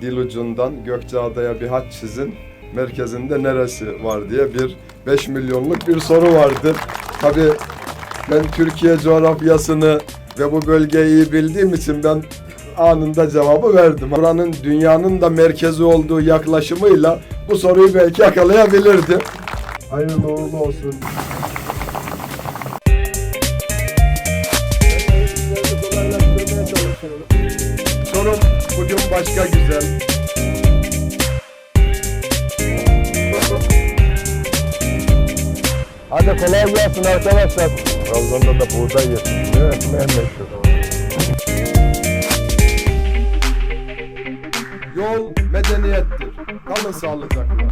Dil ucundan Gökçeada'ya bir hat çizin. Merkezinde neresi var diye bir 5 milyonluk bir soru vardır. Tabii ben Türkiye coğrafyasını ve bu bölgeyi iyi bildiğim için ben anında cevabı verdim. Buranın dünyanın da merkezi olduğu yaklaşımıyla bu soruyu belki yakalayabilirdim. Hayırlı uğurlu olsun. Sorum bugün başka güzel. Hadi kolay gelsin arkadaşlar. Trabzon'da da buğday yetişiyor. Ne meşhur. Yol medeniyettir. Kalın sağlıcakla.